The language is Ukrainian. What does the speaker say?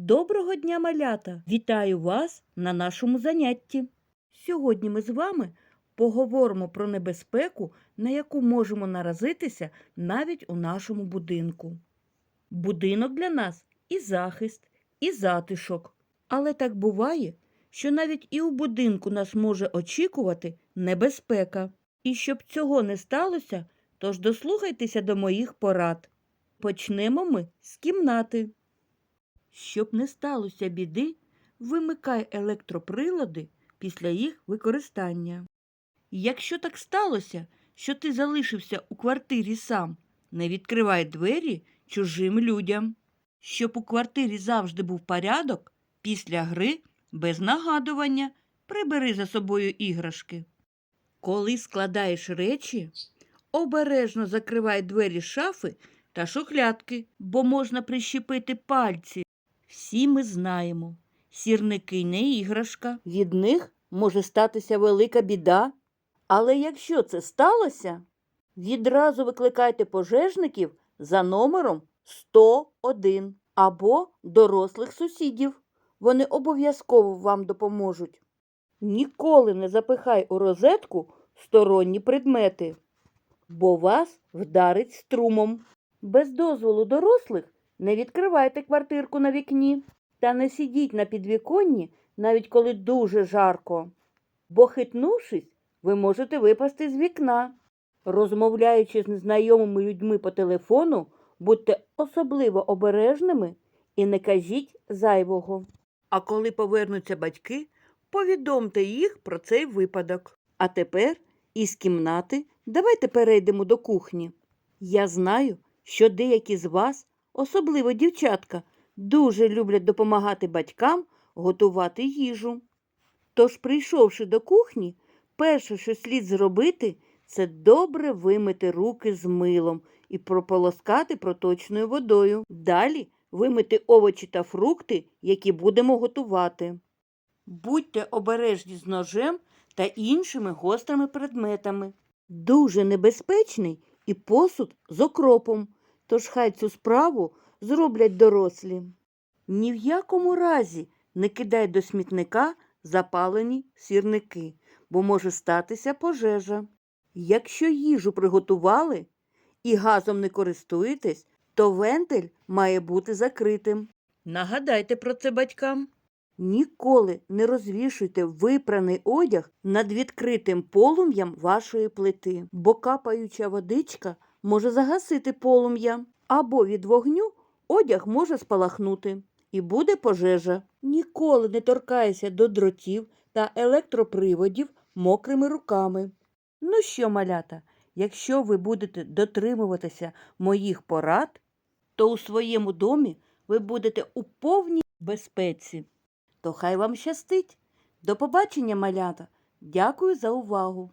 Доброго дня, малята! Вітаю вас на нашому занятті. Сьогодні ми з вами поговоримо про небезпеку, на яку можемо наразитися навіть у нашому будинку. Будинок для нас і захист, і затишок. Але так буває, що навіть і у будинку нас може очікувати небезпека. І щоб цього не сталося, тож дослухайтеся до моїх порад. Почнемо ми з кімнати. Щоб не сталося біди, вимикай електроприлади після їх використання. Якщо так сталося, що ти залишився у квартирі сам, не відкривай двері чужим людям. Щоб у квартирі завжди був порядок, після гри без нагадування прибери за собою іграшки. Коли складаєш речі, обережно закривай двері шафи та шухлядки, бо можна прищепити пальці. Всі ми знаємо, сірники не іграшка. Від них може статися велика біда. Але якщо це сталося, відразу викликайте пожежників за номером 101 або дорослих сусідів. Вони обов'язково вам допоможуть. Ніколи не запихай у розетку сторонні предмети, бо вас вдарить струмом. Без дозволу дорослих не відкривайте квартирку на вікні та не сидіть на підвіконні, навіть коли дуже жарко. Бо, хитнувшись, ви можете випасти з вікна. Розмовляючи з незнайомими людьми по телефону, будьте особливо обережними і не кажіть зайвого. А коли повернуться батьки, повідомте їх про цей випадок. А тепер із кімнати давайте перейдемо до кухні. Я знаю, що деякі з вас, особливо дівчатка, дуже люблять допомагати батькам готувати їжу. Тож, прийшовши до кухні, перше, що слід зробити, це добре вимити руки з милом і прополоскати проточною водою. Далі вимити овочі та фрукти, які будемо готувати. Будьте обережні з ножем та іншими гострими предметами. Дуже небезпечний і посуд з окропом, тож хай цю справу зроблять дорослі. Ні в якому разі не кидай до смітника запалені сірники, бо може статися пожежа. Якщо їжу приготували і газом не користуєтесь, то вентиль має бути закритим. Нагадайте про це батькам. Ніколи не розвішуйте випраний одяг над відкритим полум'ям вашої плити, бо капаюча водичка може загасити полум'я, або від вогню одяг може спалахнути і буде пожежа. Ніколи не торкайся до дротів та електроприводів мокрими руками. Ну що, малята, якщо ви будете дотримуватися моїх порад, то у своєму домі ви будете у повній безпеці. То хай вам щастить. До побачення, малята. Дякую за увагу.